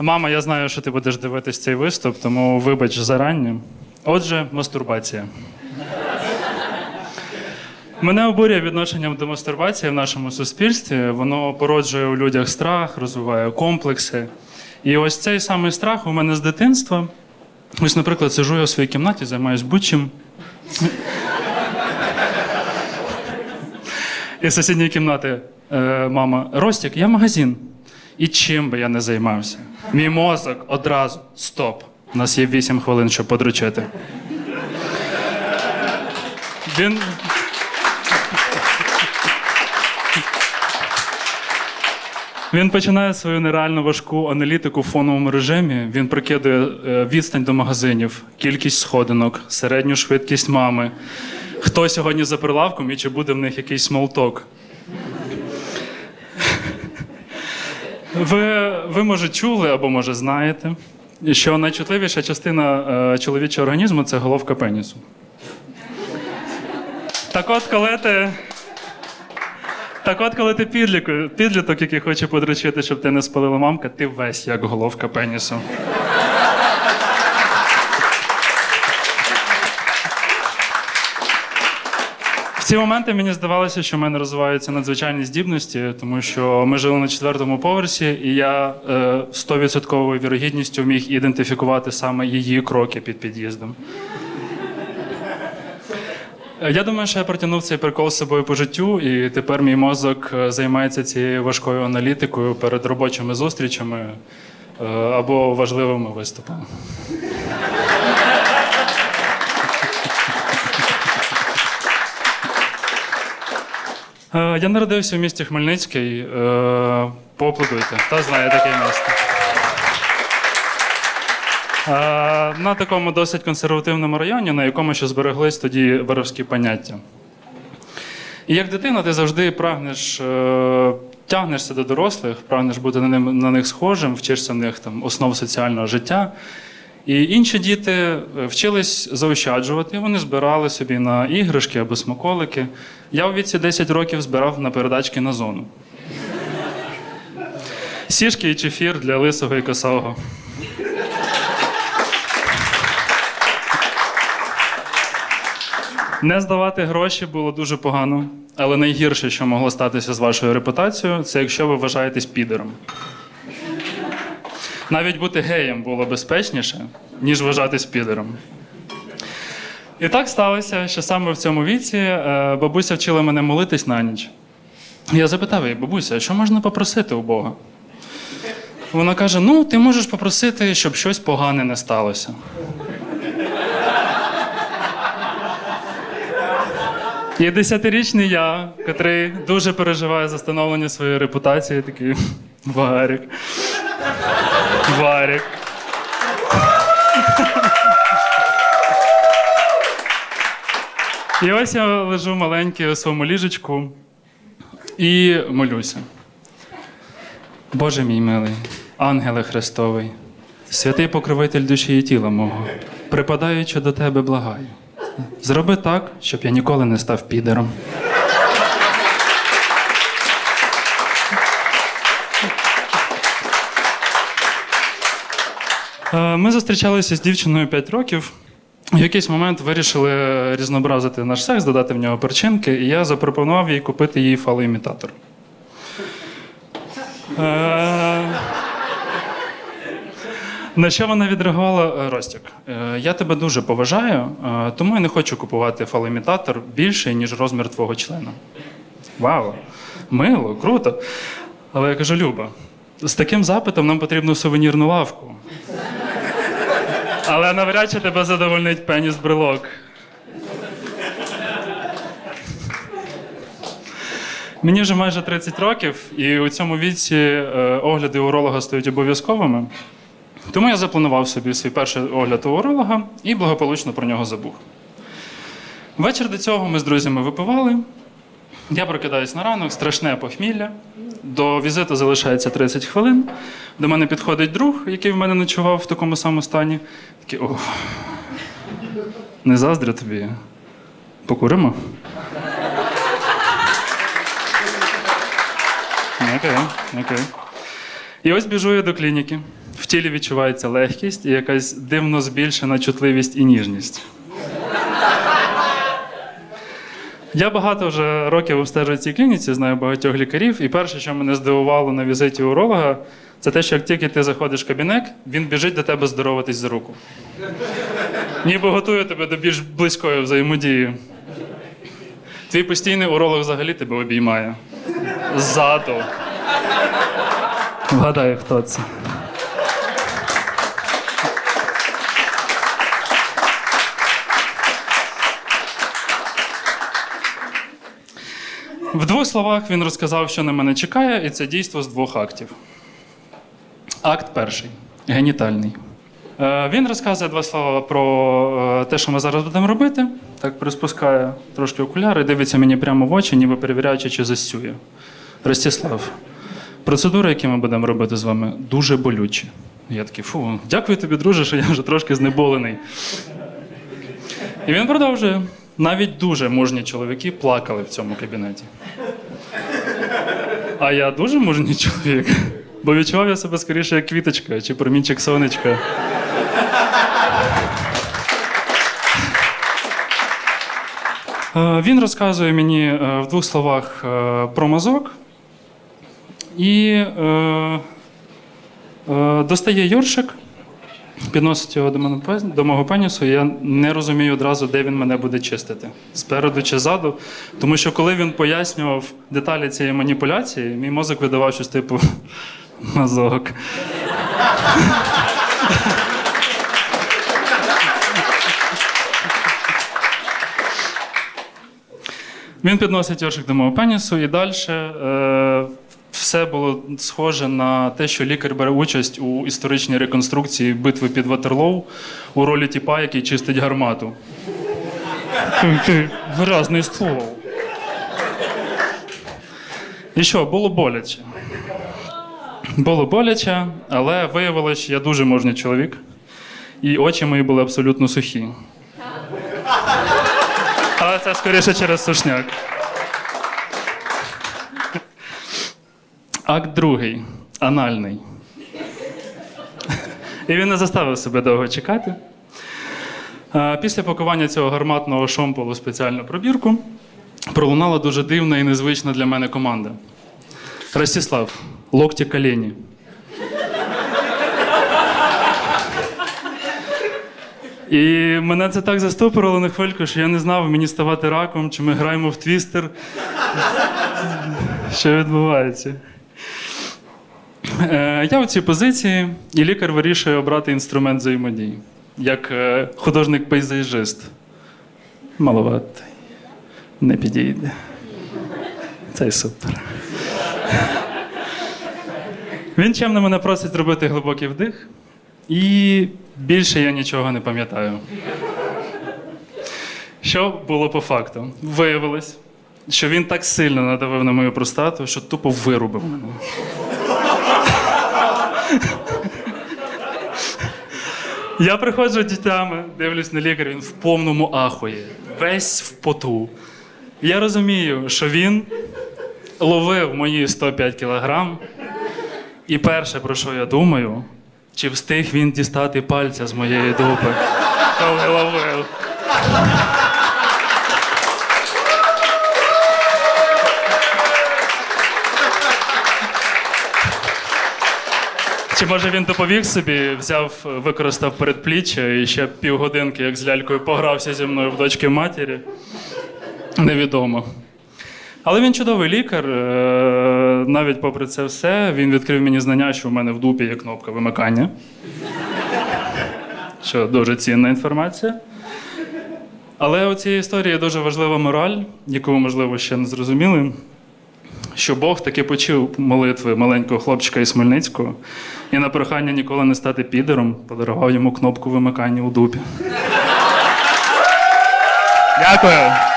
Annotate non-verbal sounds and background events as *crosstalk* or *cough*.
Мама, я знаю, що ти будеш дивитись цей виступ, тому вибач зарані. Отже, мастурбація. Мене обурює відношенням до мастурбації в нашому суспільстві. Воно породжує у людях страх, розвиває комплекси. І ось цей самий страх у мене з дитинства. Ось, наприклад, сижу я у своїй кімнаті, займаюся будь-чим. І з сусідньої кімнати е, мама, Ростік, я магазин. І чим би я не займався? Мій мозок одразу стоп. У нас є 8 хвилин, щоб подручити. Він. Він починає свою нереально важку аналітику в фоновому режимі. Він прикидує е, відстань до магазинів, кількість сходинок, середню швидкість мами, хто сьогодні за прилавком і чи буде в них якийсь смолток. Ви, ви може, чули або може знаєте, що найчутливіша частина е, чоловічого організму це головка пенісу. Так от, коли ти. Так от, коли ти підліток, підліток, який хоче подручити, щоб ти не спалила мамка, ти весь як головка пенісу. Ці моменти мені здавалося, що в мене розвиваються надзвичайні здібності, тому що ми жили на четвертому поверсі, і я е, 100% вірогідністю міг ідентифікувати саме її кроки під під'їздом. Я думаю, що я протягнув цей прикол з собою по життю, і тепер мій мозок е, займається цією важкою аналітикою перед робочими зустрічами е, або важливими виступами. Я народився в місті Хмельницький. Е, Поаплодуйте. Хто знає таке місто? Е, На такому досить консервативному районі, на якому ще збереглись тоді воровські поняття. І як дитина, ти завжди прагнеш, е, тягнешся до дорослих, прагнеш бути на них схожим, вчишся в них там, основ соціального життя. І інші діти е, вчились заощаджувати, вони збирали собі на іграшки або смаколики. Я у віці 10 років збирав на передачки на зону. Сішки і чефір для лисого і косого. Не здавати гроші було дуже погано, але найгірше, що могло статися з вашою репутацією, це якщо ви вважаєтесь підером. Навіть бути геєм було безпечніше, ніж вважатись підером. І так сталося, що саме в цьому віці е, бабуся вчила мене молитись на ніч. Я запитав її, бабуся, що можна попросити у Бога? Вона каже: ну, ти можеш попросити, щоб щось погане не сталося. І десятирічний я, котрий дуже переживає за становлення своєї репутації, такий Варік. Варік. І ось я лежу маленький у своєму ліжечку і молюся. Боже мій милий, ангеле Христовий, святий покровитель душі і тіла мого, припадаючи до тебе, благаю. Зроби так, щоб я ніколи не став підером. Ми зустрічалися з дівчиною 5 років. В якийсь момент вирішили різнообразити наш секс, додати в нього перчинки, і я запропонував їй купити їй фалоімітатор. Е, На що вона відреагувала? «Е, Ростік, е, я тебе дуже поважаю, е, тому я не хочу купувати фалоімітатор більший, ніж розмір твого члена. Вау! Мило, круто. Але я кажу, Люба, з таким запитом нам потрібно сувенірну лавку. Але навряд чи тебе задовольнить пеніс брелок. Мені вже майже 30 років, і у цьому віці е, огляди уролога стають обов'язковими. Тому я запланував собі свій перший огляд у уролога і благополучно про нього забув. Вечір до цього ми з друзями випивали. Я прокидаюсь на ранок, страшне похмілля. До візиту залишається 30 хвилин. До мене підходить друг, який в мене ночував в такому самому стані. Такий, ох, не заздрю тобі. Покуримо? Окей, окей. І ось біжу я до клініки. В тілі відчувається легкість і якась дивно збільшена чутливість і ніжність. Я багато вже років обстежую цій клініці, знаю багатьох лікарів, і перше, що мене здивувало на візиті уролога, це те, що як тільки ти заходиш в кабінет, він біжить до тебе здороватись за руку. Ніби готує тебе до більш близької взаємодії. Твій постійний уролог взагалі тебе обіймає. Ззаду. Вгадаю, хто це. В двох словах він розказав, що на мене чекає, і це дійство з двох актів. Акт перший генітальний. Е, Він розказує два слова про е, те, що ми зараз будемо робити. Так приспускає трошки окуляри, дивиться мені прямо в очі, ніби перевіряючи, чи засює. Ростислав, процедури, які ми будемо робити з вами, дуже болючі. Я такий, фу, дякую тобі, друже, що я вже трошки знеболений. І він продовжує. Навіть дуже мужні чоловіки плакали в цьому кабінеті. А я дуже мужній чоловік, бо відчував я себе скоріше як квіточка чи промінчик сонечка. Е, Він розказує мені е, в двох словах е, про мазок і достає Йоршик, підносить його до, мене, до мого пенісу, я не розумію одразу, де він мене буде чистити. Спереду чи ззаду. Тому що коли він пояснював деталі цієї маніпуляції, мій мозок видавав щось типу *laughs* мазок. Він підносить Йоршик до мого пенісу, і далі все було схоже на те, що лікар бере участь у історичній реконструкції битви під Ватерлоу у ролі тіпа, який чистить гармату. *laughs* Виразний ствол. І що, було боляче. Було боляче, але виявилося, що я дуже можний чоловік, і очі мої були абсолютно сухі. Але це скоріше через сушняк. Акт другий анальний. І він не заставив себе довго чекати. Е, Після пакування цього гарматного шомполу в спеціальну пробірку пролунала дуже дивна і незвична для мене команда. Ростислав, локті колені. І мене це так застопорило на хвильку, що я не знав, мені ставати раком, чи ми граємо в твістер. Що відбувається? Е, Я у цій позиції, і лікар вирішує обрати інструмент взаємодії, як е, художник-пейзажист. Маловатий. Не підійде. Цей супер. Він чемно мене просить зробити глибокий вдих, і більше я нічого не пам'ятаю. Що було по факту? Виявилось, що він так сильно надавив на мою простату, що тупо вирубив мене. Я приходжу дітями, дивлюсь на лікаря, він в повному ахуї, весь в поту. Я розумію, що він ловив мої 105 кілограм, і перше, про що я думаю, чи встиг він дістати пальця з моєї дупи, коли ловив. Чи може він допоміг собі, взяв, використав передпліччя і ще півгодинки, як з лялькою, погрався зі мною в дочки матері? Невідомо. Але він чудовий лікар. е, Навіть попри це все, він відкрив мені знання, що в мене в дупі є кнопка вимикання. Що дуже цінна інформація. Але у цій історії дуже важлива мораль, яку ви, можливо, ще не зрозуміли. Що Бог таки почув молитви маленького хлопчика із Хмельницького і на прохання ніколи не стати підером подарував йому кнопку вимикання у дупі. Дякую.